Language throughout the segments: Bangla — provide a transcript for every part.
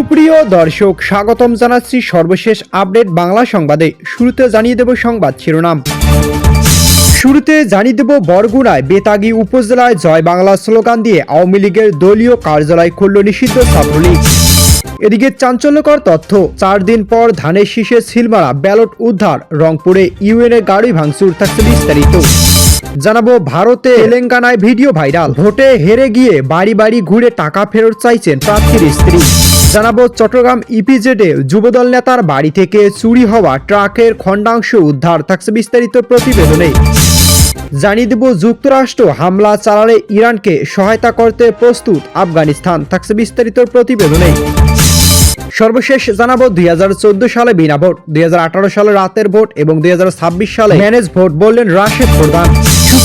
সুপ্রিয় দর্শক, স্বাগতম জানাচ্ছি সর্বশেষ আপডেট বাংলা সংবাদে। শুরুতে জানিয়ে দেব সংবাদ শিরোনাম। শুরুতে জানিয়ে দেব বরগুনায় বেতাগী উপজেলায় জয় বাংলা স্লোগান দিয়ে আওয়ামী লীগের দলীয় কার্যালয় খুলল নিষিদ্ধ ছাত্রলীগ। এদিকে চাঞ্চল্যকর তথ্য, চার দিন পর ধানের শীষে সিলমারা ব্যালট উদ্ধার, রংপুরে ইউএনএ গাড়ি ভাঙচুর, থাকছে বিস্তারিত। জানাব ভারতে তেলেঙ্গানায় ভিডিও ভাইরাল। ভোটে হেরে গিয়ে বাড়ি বাড়ি ঘুরে টাকা ফেরত চাইছেন প্রার্থীর স্ত্রী। জানাব চট্টগ্রাম ইপিজেডে যুবদল নেতার বাড়ি থেকে চুরি হওয়া ট্রাকের খণ্ডাংশ উদ্ধার। থাকছে বিস্তারিত প্রতিবেদনে। জানিয়ে দেব যুক্তরাষ্ট্র হামলা চালালে ইরানকে সহায়তা করতে প্রস্তুত আফগানিস্তান। থাকছে বিস্তারিত প্রতিবেদনে। সর্বশেষ জানাব দুই হাজার চোদ্দ সালে বিনা ভোট দুই হাজার আঠারো সালে রাতের ভোট এবং দুই হাজার ছাব্বিশ সালে ম্যানেজ ভোট বললেন রাশেদ প্রধান।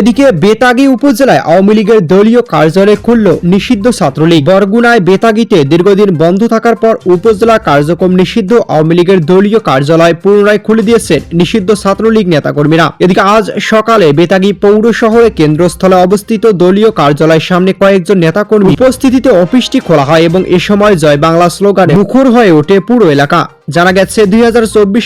এদিকে বেতাগী উপজেলায় আওয়ামী লীগের দলীয় কার্যালয় খুলল নিষিদ্ধ ছাত্রলীগ। বরগুনায় বেতাগীতে দীর্ঘদিন বন্ধ থাকার পর উপজেলা কার্যক্রম নিষিদ্ধ আওয়ামী লীগের দলীয় কার্যালয় পুনরায় খুলে দিয়েছেন নিষিদ্ধ ছাত্রলীগ নেতাকর্মীরা। এদিকে আজ সকালে বেতাগী পৌর শহরে কেন্দ্রস্থলে অবস্থিত দলীয় কার্যালয়ের সামনে কয়েকজন নেতাকর্মী উপস্থিতিতে অফিসটি খোলা হয় এবং এ সময় জয় বাংলা স্লোগানে মুখর হয়ে ওঠে পুরো এলাকা। জানা গেছে, দুই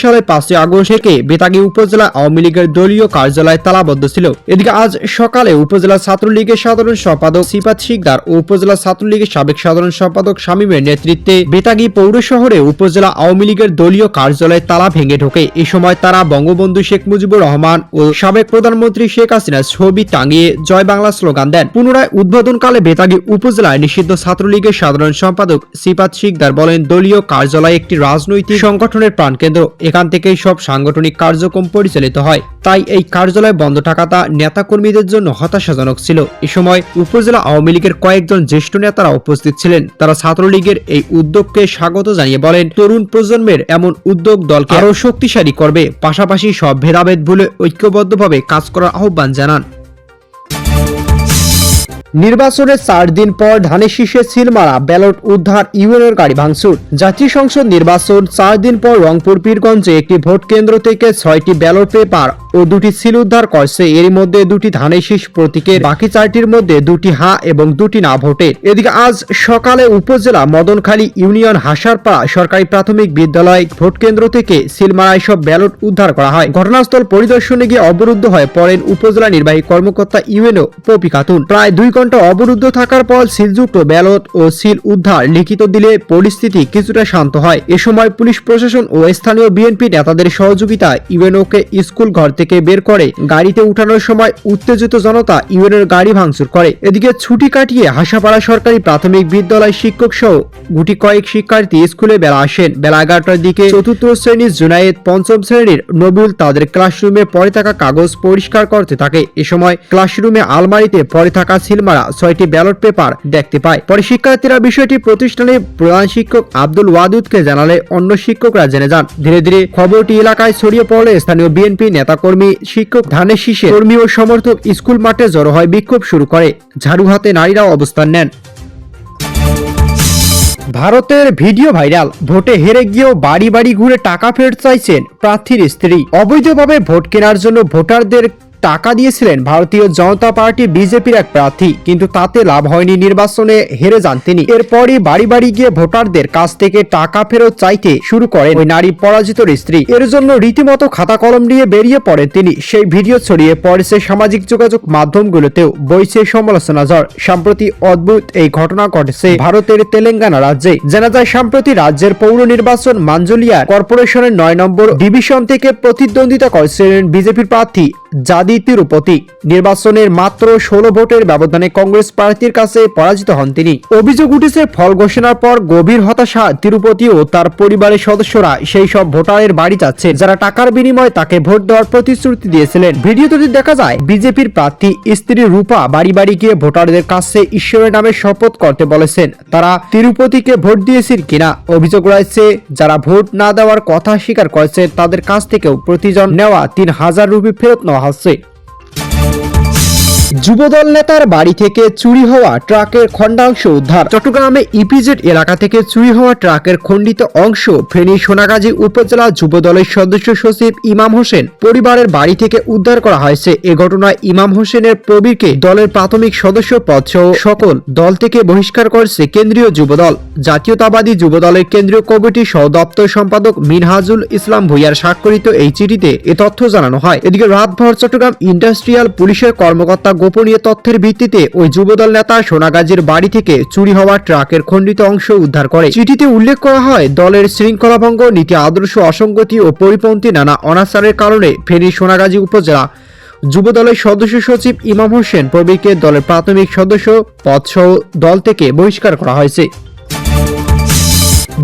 সালের পাঁচই আগস্ট থেকে বেতাগী উপজেলা আওয়ামী লীগের দলীয় কার্যালয় তালাবদ্ধ ছিল। এদিকে আজ সকালে উপজেলা ছাত্রলীগের সাধারণ সম্পাদক সিপাত শিকদার ও উপজেলা ছাত্রলীগের সাবেক সাধারণ সম্পাদক শামীমের নেতৃত্বে বেতাগী পৌর শহরে উপজেলা আওয়ামী লীগের দলীয় কার্যালয় তালা ভেঙে ঢোকে। এ সময় তারা বঙ্গবন্ধু শেখ মুজিবুর রহমান ও সাবেক প্রধানমন্ত্রী শেখ হাসিনার ছবি টাঙিয়ে জয় বাংলা স্লোগান দেন। পুনরায় উদ্বোধনকালে বেতাগী উপজেলায় নিষিদ্ধ ছাত্রলীগের সাধারণ সম্পাদক সিপাত শিকদার বলেন, দলীয় কার্যালয় একটি রাজনৈতিক সংগঠনের প্রাণকেন্দ্র। এখান থেকেই সব সাংগঠনিক কার্যক্রম পরিচালিত হয়। তাই এই কার্যালয় বন্ধ থাকা থাকাটা নেতাকর্মীদের জন্য হতাশাজনক ছিল। এ সময় উপজেলা আওয়ামী লীগের কয়েকজন জ্যেষ্ঠ নেতারা উপস্থিত ছিলেন। তারা ছাত্রলীগের এই উদ্যোগকে স্বাগত জানিয়ে বলেন, তরুণ প্রজন্মের এমন উদ্যোগ দলকে আরও শক্তিশালী করবে। পাশাপাশি সব ভেদাভেদ ভুলে ঐক্যবদ্ধভাবে কাজ করার আহ্বান জানান। নির্বাচনের চার দিন পর ধানের শীষে সিলমারা, ব্যালট উদ্ধার ইউএনের গাড়ি ভাঙচুর। জাতীয় সংসদ নির্বাচন চার দিন পর রংপুর, পীরগঞ্জে একটি ভোট কেন্দ্র থেকে ছয়টি ব্যালট পেপার ও দুটি সিল উদ্ধার করছে। এর মধ্যে দুটি ধানের শীষ প্রতীকের, বাকি চারটির মধ্যে দুটি হা এবং দুটি না ভোটের এদিকে আজ সকালে উপজেলা মদনখালী ইউনিয়ন হাসারপাড়া সরকারি প্রাথমিক বিদ্যালয় ভোট কেন্দ্র থেকে সিলমারায় সব ব্যালট উদ্ধার করা হয়। ঘটনাস্থল পরিদর্শনে গিয়ে অবরুদ্ধ হয় পড়েন উপজেলা নির্বাহী কর্মকর্তা ইউএনও পপি খাতুন। প্রায় দুই ঘণ্টা অবরুদ্ধ থাকার পর সিলযুক্ত ব্যালট ও সিল উদ্ধার লিখিত দিলে পরিস্থিতি কিছুটা শান্ত হয়। এ সময় পুলিশ প্রশাসন ও স্থানীয় বিএনপি নেতাদের সহযোগিতায় ইউএনওকে স্কুল ঘর থেকে বের করে গাড়িতে উঠানোর সময় উত্তেজিত জনতা ইউএনের গাড়ি ভাঙচুর করে। এদিকে ছুটি কাটিয়ে হাসাপাড়া সরকারি প্রাথমিক বিদ্যালয় শিক্ষক সহ গুটি কয়েক শিক্ষার্থী স্কুলে বেলা আসেন। বেলা এগারোটার দিকে চতুর্থ শ্রেণির জুনায়েদ পঞ্চম শ্রেণির নবুল তাদের ক্লাসরুমে পরে থাকা কাগজ পরিষ্কার করতে থাকে। এ সময় ক্লাসরুমে আলমারিতে পরে থাকা সিলমারা ছয়টি ব্যালট পেপার দেখতে পায়। পরে শিক্ষার্থীরা বিষয়টি প্রতিষ্ঠানের প্রধান শিক্ষক আব্দুল ওয়াদুদকে জানালে অন্য শিক্ষকরা জেনে যান। ধীরে ধীরে খবরটি এলাকায় ছড়িয়ে পড়লে স্থানীয় বিএনপি নেতাকর্মী, শিক্ষক ধানের শীষে কর্মী ও সমর্থক স্কুল মাঠে জড়ো হয় বিক্ষোভ শুরু করে। ঝাড়ু হাতে নারীরাও অবস্থান নেন। ভারতের ভিডিও ভাইরাল। ভোটে হেরে গিয়েও বাড়ি বাড়ি ঘুরে টাকা ফেরত চাইছেন প্রার্থীর স্ত্রী। অবৈধভাবে ভোট কেনার জন্য ভোটারদের টাকা দিয়েছিলেন ভারতীয় জনতা পার্টি বিজেপির এক প্রার্থী, কিন্তু তাতে লাভ হয়নি নির্বাচনে, হেরে যান তিনি। এরপরই বাড়ি বাড়ি গিয়ে ভোটারদের কাছ থেকে টাকা ফেরত চাইতে শুরু করেন ওই নারী পরাজিতর স্ত্রী। এর জন্য রীতিমতো খাতা কলম নিয়ে বেরিয়ে পড়েন তিনি। সেই ভিডিও ছড়িয়ে পড়েছে সামাজিক যোগাযোগ মাধ্যমগুলোতেও বইছে সমালোচনা ঝড়। সম্প্রতি অদ্ভুত এই ঘটনা ঘটেছে ভারতের তেলেঙ্গানা রাজ্যে। জানা যায়, সম্প্রতি রাজ্যের পৌর নির্বাচন মাঞ্জলিয়া কর্পোরেশনের নয় নম্বর ডিভিশন থেকে প্রতিদ্বন্দ্বিতা করেছিলেন বিজেপির প্রার্থী জাদি তিরুপতি নির্বাচনের মাত্র ষোলো ভোটের ব্যবধানে কংগ্রেস প্রার্থীর কাছে পরাজিত হন তিনি। অভিযোগ উঠেছে, ফল ঘোষণার পর গভীর হতাশা তিরুপতি ও তার পরিবারের সদস্যরা সেই সব ভোটারের বাড়ি যাচ্ছে যারা টাকার বিনিময়ে তাকে ভোট দেওয়ার প্রতিশ্রুতি দিয়েছিলেন। ভিডিওতে দেখা যায়, বিজেপির প্রার্থী স্ত্রী রূপা বাড়ি বাড়ি গিয়ে ভোটারদের কাছে ঈশ্বরের নামে শপথ করতে বলেছেন, তারা তিরুপতিকে ভোট দিয়েছেন কিনা অভিযোগ রয়েছে, যারা ভোট না দেওয়ার কথা স্বীকার করেছে, তাদের কাছ থেকেও প্রতিজন নেওয়া তিন হাজার রুপি ফেরত নেওয়া হচ্ছে যুবদল নেতার বাড়ি থেকে চুরি হওয়া ট্রাকের খণ্ডাংশ উদ্ধার। চট্টগ্রামে ইপিজেড এলাকা থেকে চুরি হওয়া ট্রাকের খণ্ডিত অংশ ফেনী সোনাগাজী উপজেলা যুবদলের সদস্য সচিব ইমাম হোসেন পরিবারের বাড়ি থেকে উদ্ধার করা হয়েছে। এ ঘটনায় ইমাম হোসেনের প্রবীরকে দলের প্রাথমিক সদস্য পদ সহ সকল দল থেকে বহিষ্কার করেছে কেন্দ্রীয় যুবদল। জাতীয়তাবাদী যুবদলের কেন্দ্রীয় কমিটির সহ দপ্তর সম্পাদক মিনহাজুল ইসলাম ভুইয়ার স্বাক্ষরিত এই চিঠিতে এ তথ্য জানানো হয়। এদিকে রাতভর চট্টগ্রাম ইন্ডাস্ট্রিয়াল পুলিশের কর্মকর্তা গোপনীয় তথ্যের ভিত্তিতে ওই যুবদল নেতা সোনাগাজীর বাড়ি থেকে চুরি হওয়া ট্রাকের খণ্ডিত অংশ উদ্ধার করে। চিঠিতে উল্লেখ করা হয়, দলের শৃঙ্খলাভঙ্গ, নীতি আদর্শ, অসঙ্গতি ও পরিপন্থী নানা অনাচারের কারণে ফেনী সোনাগাজী উপজেলা যুবদলের সদস্য সচিব ইমাম হোসেন প্রবীরকে দলের প্রাথমিক সদস্য পদসহ দল থেকে বহিষ্কার করা হয়েছে।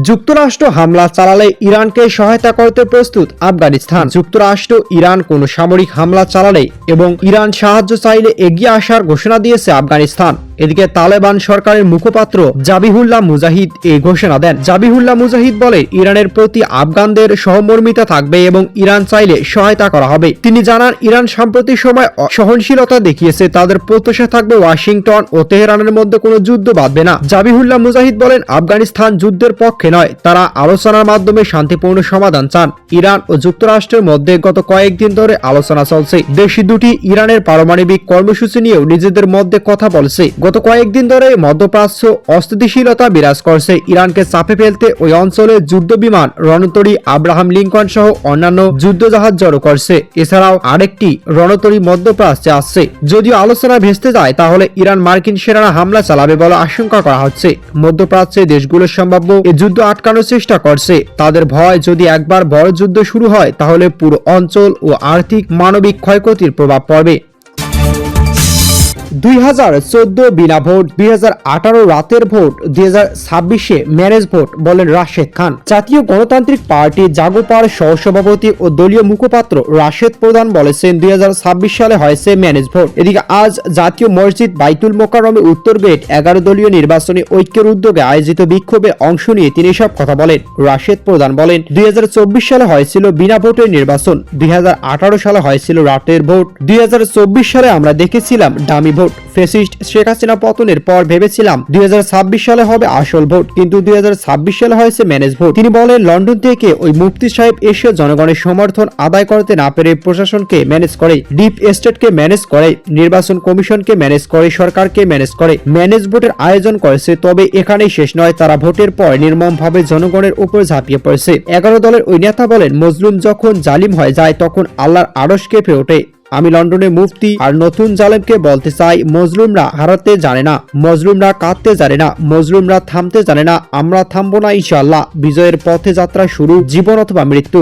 যুক্তরাষ্ট্র হামলা চালালে ইরানকে সহায়তা করতে প্রস্তুত আফগানিস্তান। যুক্তরাষ্ট্র ইরান কোন সামরিক হামলা চালালে এবং ইরান সাহায্য চাইলে এগিয়ে আসার ঘোষণা দিয়েছে আফগানিস্তান। এদিকে তালেবান সরকারের মুখপাত্র জাবিহুল্লাহ মুজাহিদ এই ঘোষণা দেন। জাবিহুল্লাহ মুজাহিদ বলে, ইরানের প্রতি আফগানদের সহমর্মিতা থাকবে এবং ইরান চাইলে সহায়তা করা হবে। তিনি জানান, ইরান সাম্প্রতিক সময় সহনশীলতা দেখিয়েছে, তাদের প্রত্যাশা থাকবে ওয়াশিংটন ও তেহরানের মধ্যে কোনো যুদ্ধ বাঁধবে না। জাবিহুল্লাহ মুজাহিদ বলেন, আফগানিস্তান যুদ্ধের পক্ষে নয়, তারা আলোচনার মাধ্যমে শান্তিপূর্ণ সমাধান চান। ইরান ও যুক্তরাষ্ট্রের মধ্যে গত কয়েকদিন ধরে আলোচনা চলছে। দেশি দুটি ইরানের পারমাণবিক কর্মসূচি নিয়েও নিজেদের মধ্যে কথা বলছে। গত কয়েকদিন ধরে মধ্যপ্রাচ্য অস্থিতিশীলতা বিরাজ করছে ইরানকে চাপে ফেলতে ওই অঞ্চলে যুদ্ধ বিমান রণতরী আব্রাহাম লিঙ্কন সহ অন্যান্য যুদ্ধজাহাজ জড়ো করছে। এছাড়াও আরেকটি রণতরী মধ্যপ্রাচ্যে আসছে। যদিও আলোচনা ভেস্তে যায়, তাহলে ইরান মার্কিন সেনারা হামলা চালাবে বলে আশঙ্কা করা হচ্ছে। মধ্যপ্রাচ্যে দেশগুলোর সম্ভাব্য এ যুদ্ধ আটকানোর চেষ্টা করছে। তাদের ভয়, যদি একবার বড় যুদ্ধ শুরু হয়, তাহলে পুরো অঞ্চল ও আর্থিক মানবিক ক্ষয়ক্ষতির প্রভাব পড়বে। দুই হাজার চোদ্দ বিনা ভোট, দুই হাজার আঠারো রাতের ভোট, দুই ম্যারেজ ভোট বলেন রাশেদ খান। জাতীয় গণতান্ত্রিক পার্টি জাগোপার সহসভাপতি ও দলীয় মুখপাত্র রাশেদ প্রধান বলেছেন, দুই হাজার ছাব্বিশ সালে হয়েছে ম্যানেজ ভোট। এদিকে আজ জাতীয় মসজিদ বাইতুল মোকারমে উত্তর গেট এগারো দলীয় নির্বাচনী ঐক্যের উদ্যোগে আয়োজিত বিক্ষোভে অংশ নিয়ে তিনি সব কথা বলেন। রাশেদ প্রধান বলেন, দুই হাজার চব্বিশ সালে হয়েছিল বিনা ভোটের নির্বাচন, দুই হাজার আঠারো সালে হয়েছিল রাতের ভোট, দুই হাজার চব্বিশ সালে আমরা দেখেছিলাম ডামি ভোট। ফেসিস্ট শেখ হাসিনা পতনের পর ভেবেছিলাম দুই সালে হবে আসল ভোট, কিন্তু দুই সালে হয়েছে ম্যানেজ ভোট। তিনি বলেন, লন্ডন থেকে ওই মুফতি সাহেব এসে জনগণের সমর্থন আদায় করতে না পেরে প্রশাসনকে ম্যানেজ করে, ডিপ এস্টেটকে ম্যানেজ করে, নির্বাচন কমিশনকে ম্যানেজ করে, সরকারকে ম্যানেজ করে, ম্যানেজ ভোটের আয়োজন করেছে, তবে এখানেই শেষ নয়, তারা ভোটের পর নির্মমভাবে জনগণের উপর ঝাঁপিয়ে পড়েছে। এগারো দলের ওই নেতা বলেন, মজলুম যখন জালিম হয়ে যায়, তখন আল্লাহর আড়স কেঁপে ওঠে। আমি লন্ডনে মুফতি আর নতুন জালেমকে বলতে চাই, মজলুমরা হারাতে জানে না, মজলুমরা কাঁদতে জানে না, মজলুমরা থামতে জানে না, আমরা থামবো না ইনশাল্লাহ বিজয়ের পথে যাত্রা শুরু, জীবন অথবা মৃত্যু।